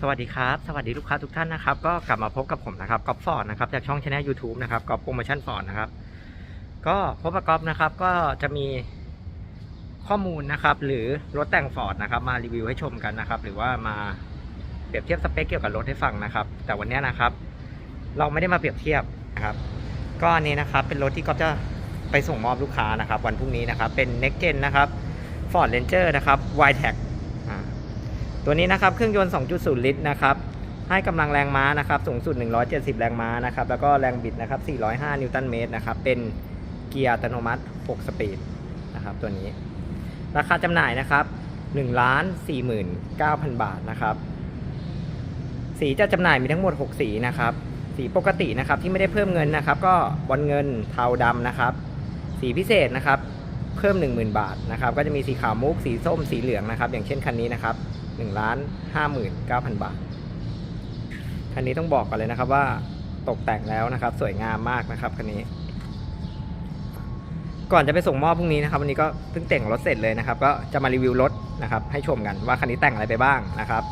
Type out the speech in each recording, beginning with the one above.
สวัสดีครับ สวัสดีลูกค้าทุกท่านนะครับ ก็กลับมาพบกับผมนะครับก๊อฟฟอร์ดนะครับจากช่องช anel YouTube นะครับก๊อฟโปรโมชั่นฟอร์ดนะครับ ก็พบกับก๊อฟนะครับก็จะมีข้อมูลนะครับหรือรถแต่งฟอร์ดนะครับมารีวิวให้ชมกันนะครับ หรือว่ามาเปรียบเทียบสเปคเกี่ยวกับรถให้ฟังนะครับ แต่วันนี้นะครับ เราไม่ได้มาเปรียบเทียบนะครับ ก็อันนี้นะครับเป็นรถที่ก๊อฟจะไปส่งมอบลูกค้านะครับ วันพรุ่งนี้นะครับเป็น Next Gen นะครับ Ford Ranger นะครับ y t e c อ่า ตัวนี้นะครับเครื่องยนต์ 2.0 ลิตรนะครับให้กำลังแรงม้านะครับสูงสุด 170 แรงม้านะครับแล้วก็แรงบิดนะครับ 405 นิวตันเมตรนะครับเป็นเกียร์อัตโนมัติ 6 สปีดนะครับตัวนี้ ราคาจำหน่ายนะครับ1ล้าน49,000 บาทนะครับ สีจะจำหน่ายมีทั้งหมด 6 สีนะครับ สีปกตินะครับที่ไม่ได้เพิ่มเงินนะครับ ก็บอลเงินเทาดำนะครับ สีพิเศษนะครับเพิ่ม 10,000 บาทนะครับก็จะมีสีขาวมุกสีส้มสีเหลืองนะครับ อย่างเช่นคันนี้นะครับ 1ล้าน59,000 บาท คันนี้ต้องบอกก่อนเลยนะครับว่าตกแต่งแล้วนะครับ สวยงามมากนะครับคันนี้ ก่อนจะไปส่งมอบพรุ่งนี้นะครับ วันนี้ก็เพิ่งแต่งรถเสร็จเลยนะครับ ก็จะมารีวิวรถนะครับ ให้ชมกันว่าคันนี้แต่งอะไรไปบ้างนะครับ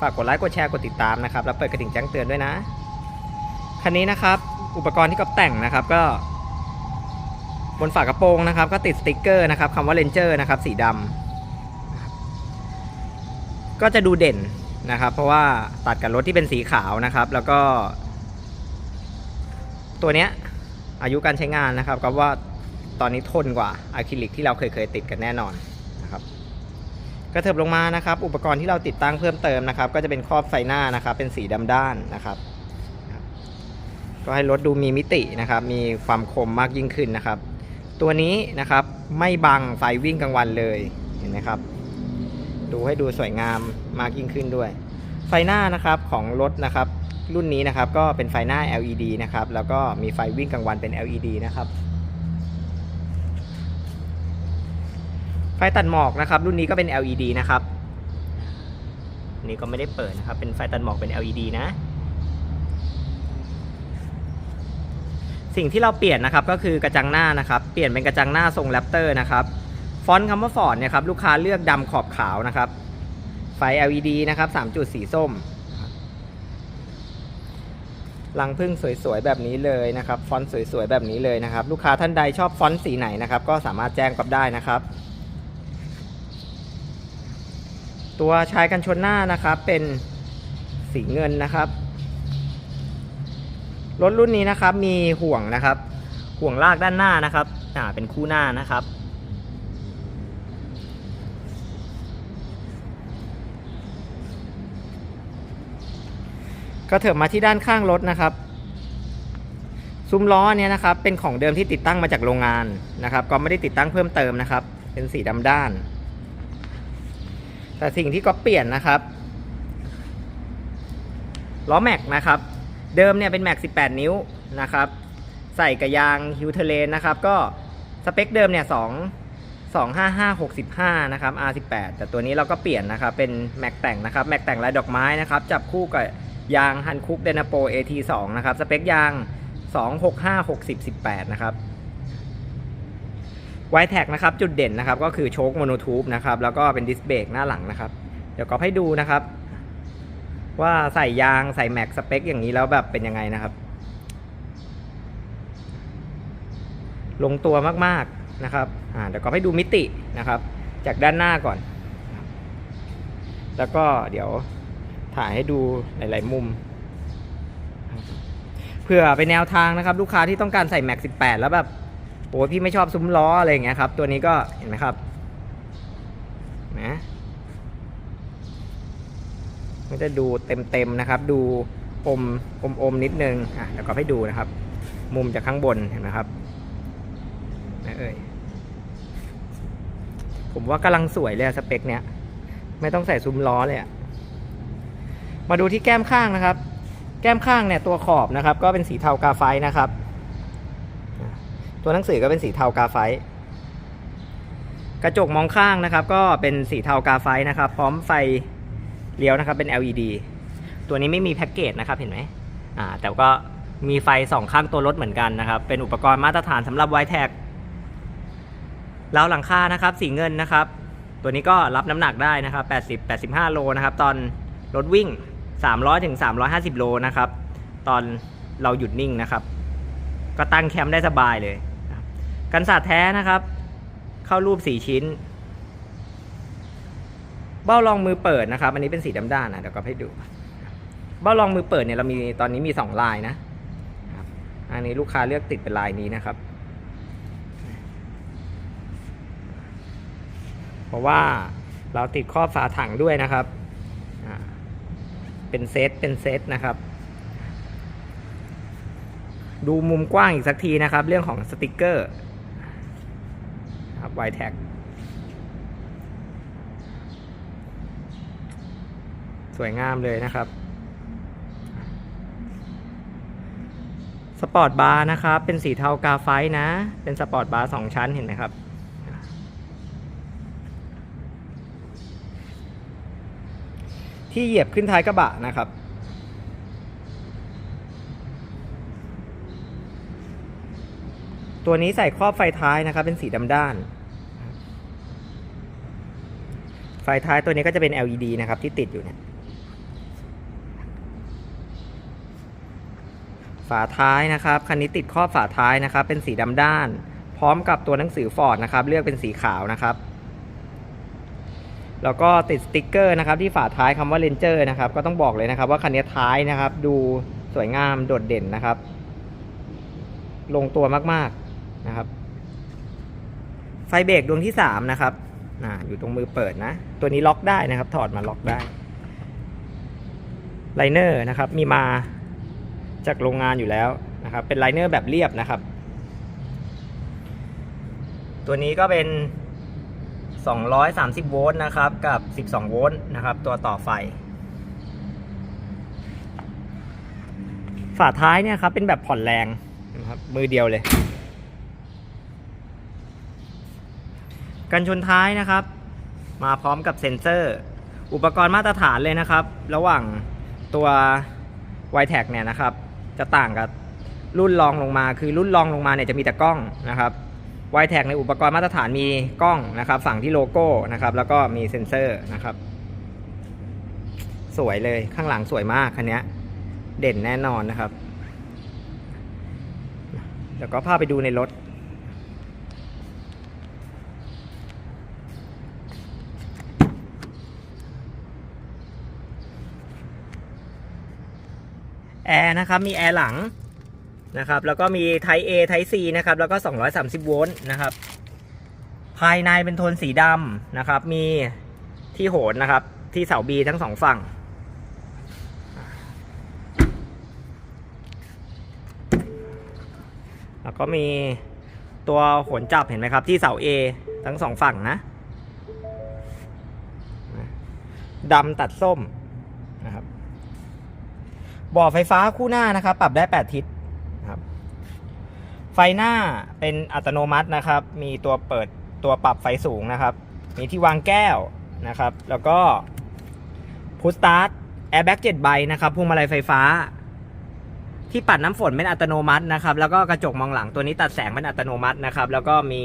ฝากกดไลค์กดแชร์กดติดตามนะครับ แล้วเปิดกระดิ่งแจ้งเตือนด้วยนะ คันนี้นะครับ อุปกรณ์ที่ก๊อฟแต่งนะครับก็บนฝากระโปรงนะครับก็ติดสติกเกอร์นะครับคำว่า Ranger นะครับสีดำ ก็จะดูเด่นนะครับ เพราะว่าตัดกับรถที่เป็นสีขาวนะครับ แล้วก็ ตัวเนี้ยอายุการใช้งานนะครับก็ว่าตอนนี้ทนกว่าอะคริลิกที่เราเคยเคยติดกันแน่นอนนะครับกระเถิบลงมานะครับ อุปกรณ์ที่เราติดตั้งเพิ่มเติมนะครับ ก็จะเป็นครอบไฟหน้านะครับ เป็นสีดำด้านนะครับ ก็ให้รถดูมีมิตินะครับ มีความคมมากยิ่งขึ้นนะครับ ตัวนี้นะครับไม่บังไฟวิ่งกลางวันเลยเห็นไหมครับ ดูให้ดูสวยงามมากยิ่งขึ้นด้วย ไฟหน้านะครับของรถนะครับ รุ่นนี้นะครับก็เป็นไฟหน้า LED นะครับ แล้วก็มีไฟวิ่งกลางวันเป็น LED นะครับ ไฟตัดหมอกนะครับ รุ่นนี้ก็เป็น LED นะครับนี่ก็ไม่ได้เปิดนะครับ เป็นไฟตัดหมอกเป็น LED นะ สิ่งที่เราเปลี่ยนนะครับก็คือกระจังหน้านะครับ เปลี่ยนเป็นกระจังหน้าทรงแรปเตอร์นะครับ ฟอนต์คำว่าฟอร์ดเนี่ยครับลูกค้าเลือกดำขอบขาวนะครับ ไฟ LED นะครับ3จุดสีส้มลังพึ่งสวยๆแบบนี้เลยนะครับ ฟอนต์สวยๆแบบนี้เลยนะครับ ลูกค้าท่านใดชอบฟอนต์สีไหนนะครับ ก็สามารถแจ้งกับได้นะครับ ตัวชายกันชนหน้านะครับ เป็นสีเงินนะครับรถรุ่นนี้นะครับมีห่วงนะครับ ห่วงลากด้านหน้านะครับอ่าเป็นคู่หน้านะครับ ก็เถิบมาที่ด้านข้างรถนะครับซุ้มล้อเนี่ยนะครับเป็นของเดิมที่ติดตั้งมาจากโรงงานนะครับ ก็ไม่ได้ติดตั้งเพิ่มเติมนะครับ เป็นสีดำด้าน แต่สิ่งที่ก็เปลี่ยนนะครับล้อแม็กนะครับ เดิมเนี่ยเป็นแม็ก 18 นิ้วนะครับ ใส่กระยางฮิวเทเลนนะครับ ก็สเปคเดิมเนี่ย2 255 65นะครับ R18 แต่ตัวนี้เราก็เปลี่ยนนะครับ เป็นแม็กแต่งนะครับ แม็กแต่งลายดอกไม้นะครับ จับคู่กับ ยางฮันคุกเดนาโป AT2 นะครับ สเปคยาง 265 60 18 นะครับไวแท็กนะครับ จุดเด่นนะครับ ก็คือโชคโมโนทูบนะครับ แล้วก็เป็นดิสเบรกหน้าหลังนะครับ เดี๋ยวก็ให้ดูนะครับ ว่าใส่ยางใส่แม็กสเปคอย่างนี้แล้วแบบเป็นยังไงนะครับ ลงตัวมากๆนะครับอ่าเดี๋ยวก็ให้ดูมิตินะครับ จากด้านหน้าก่อน แล้วก็เดี๋ยว ถ่ายให้ดูหลาย ๆ มุม เพื่อเป็นแนวทางนะครับ ลูกค้าที่ต้องการใส่แม็ก18 แล้วแบบโอ้พี่ไม่ชอบซุ้มล้ออะไรอย่างเงี้ยครับ ตัวนี้ก็เห็นไหมครับนะมันจะดูเต็ม ๆ นะครับ ดูอมอมอมนิดนึงอะเดี๋ยวก็ให้ดูนะครับ มุมจากข้างบนเห็นไหมครับนะเอ่ยผมว่ากำลังสวยเลยสเปคเนี้ย ไม่ต้องใส่ซุ้มล้อเลยอะ มาดูที่แก้มข้างนะครับ แก้มข้างเนี่ยตัวขอบนะครับ ก็เป็นสีเทากาไฟนะครับ ตัวหนังสือก็เป็นสีเทากาไฟ กระจกมองข้างนะครับ ก็เป็นสีเทากาไฟนะครับ พร้อมไฟเลี้ยวนะครับเป็น LED ตัวนี้ไม่มีแพ็กเกจนะครับเห็นไหมอ่าแต่ก็มีไฟสองข้างตัวรถเหมือนกันนะครับ เป็นอุปกรณ์มาตรฐานสำหรับไวแท็กราวหลังคานะครับสีเงินนะครับ ตัวนี้ก็รับน้ำหนักได้นะครับ 80 85 โลนะครับ ตอนรถวิ่ง 300ถึง350 โลนะครับ ตอนเราหยุดนิ่งนะครับ ก็ตั้งแคมป์ได้สบายเลยกันศาสตร์แท้นะครับ เข้ารูป 4 ชิ้น เบ้ารองมือเปิดนะครับ อันนี้เป็นสีดำด้านนะเดี๋ยวก็ให้ดู เบ้ารองมือเปิดเนี่ยเรามีตอนนี้มี 2 ลายนะอันนี้ลูกค้าเลือกติดเป็นลายนี้นะครับ เพราะว่าเราติดครอบฝาถังด้วยนะครับ เป็นเซตเป็นเซตนะครับ ดูมุมกว้างอีกสักทีนะครับ เรื่องของสติกเกอร์ครับไวแท็กสวยงามเลยนะครับสปอร์ตบาร์นะครับ เป็นสีเทากาไฟท์นะ เป็นสปอร์ตบาร์สองชั้นเห็นไหมครับ ที่เหยียบขึ้นท้ายกระบะนะครับ ตัวนี้ใส่ครอบไฟท้ายนะครับ เป็นสีดำด้าน ไฟท้ายตัวนี้ก็จะเป็น LED นะครับที่ติดอยู่เนี่ยฝาท้ายนะครับคันนี้ติดครอบฝาท้ายนะครับ เป็นสีดำด้าน พร้อมกับตัวหนังสือฟอร์ดนะครับ เลือกเป็นสีขาวนะครับ แล้วก็ติดสติกเกอร์นะครับที่ฝาท้ายคำว่าเลนเจอร์นะครับก็ต้องบอกเลยนะครับว่าคันนี้ท้ายนะครับดูสวยงามโดดเด่นนะครับ ลงตัวมากๆนะครับ ไฟเบรกดวงที่สามนะครับอ่าอยู่ตรงมือเปิดนะ ตัวนี้ล็อกได้นะครับ ถอดมาล็อกได้ไลเนอร์นะครับมีมาจากโรงงานอยู่แล้วนะครับ เป็นไลเนอร์แบบเรียบนะครับ ตัวนี้ก็เป็น 230 โวลต์นะครับ กับ 12 โวลต์นะครับ ตัวต่อไฟ ฝาท้ายเนี่ยครับ เป็นแบบผ่อนแรงนะครับ มือเดียวเลย กันชนท้ายนะครับ มาพร้อมกับเซ็นเซอร์ อุปกรณ์มาตรฐานเลยนะครับ ระหว่างตัว y t e c เนี่ยนะครับ จะต่างกับรุ่นรองลงมา คือรุ่นรองลงมาเนี่ยจะมีแต่กล้องนะครับ y t e c ในอุปกรณ์มาตรฐานมีกล้องนะครับฝั่งที่โลโก้นะครับ แล้วก็มีเซ็นเซอร์นะครับ สวยเลยข้างหลังสวยมากคันนี้เด่นแน่นอนนะครับเดี๋ยวก็พาไปดูในรถแอร์นะครับ มีแอร์หลัง นะครับ แล้วก็มีไท A ไท C นะครับ แล้วก็ 230 โวลต์นะครับ ภายในเป็นโทนสีดำนะครับ มีที่โหนนะครับ ที่เสาบีทั้งสองฝั่ง แล้วก็มีตัวโหนจับเห็นไหมครับ ที่เสา A ทั้งสองฝั่งนะดำตัดส้มนะครับบ่อไฟฟ้าคู่หน้านะครับ ปรับได้ 8 ทิศ ไฟหน้าเป็นอัตโนมัตินะครับ มีตัวเปิดตัวปรับไฟสูงนะครับ มีที่วางแก้วนะครับ แล้วก็พุชสตาร์ทแอร์แบ็กเจ็ดใบนะครับพวงมาลัยไฟฟ้า ที่ปัดน้ำฝนเป็นอัตโนมัตินะครับ แล้วก็กระจกมองหลังตัวนี้ตัดแสงเป็นอัตโนมัตินะครับ แล้วก็มี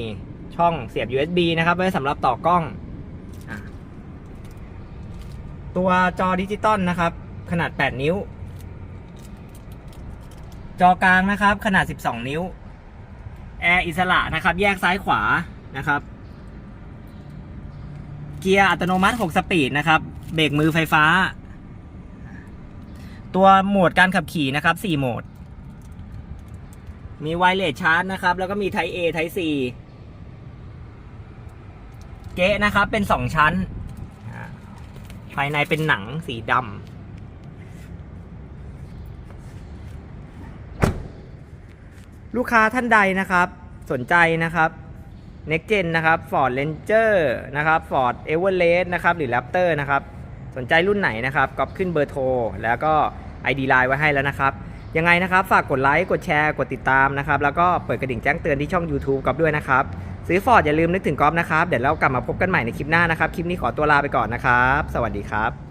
ช่องเสียบ USB นะครับ ไว้สำหรับต่อกล้องอตัวจอดิจิตอลนะครับ ขนาด 8 นิ้ว จอกลางนะครับ ขนาด 12 นิ้ว แอร์อิสระนะครับ แยกซ้ายขวานะครับ เกียร์อัตโนมัติ 6 สปีดนะครับ เบรกมือไฟฟ้า ตัวโหมดการขับขี่นะครับ 4 โหมด มีไวเลสชาร์จนะครับ แล้วก็มี Type A Type C เก๊ะนะครับ เป็น 2 ชั้น ภายในเป็นหนังสีดำ ลูกค้าท่านใดนะครับ สนใจนะครับ Next Gen นะครับ Ford Ranger นะครับ Ford Everest นะครับ หรือ Raptor นะครับ สนใจรุ่นไหนนะครับก็ขึ้นเบอร์โทร แล้วก็ ID Line ไว้ให้แล้วนะครับ ยังไงนะครับ ฝากกดไลค์ กดแชร์ กดติดตามนะครับ แล้วก็เปิดกระดิ่งแจ้งเตือนที่ช่อง YouTube กอฟด้วยนะครับ ซื้อ Ford อย่าลืมนึกถึงกอฟนะครับ เดี๋ยวเรากลับมาพบกันใหม่ในคลิปหน้านะครับ คลิปนี้ขอตัวลาไปก่อนนะครับ สวัสดีครับ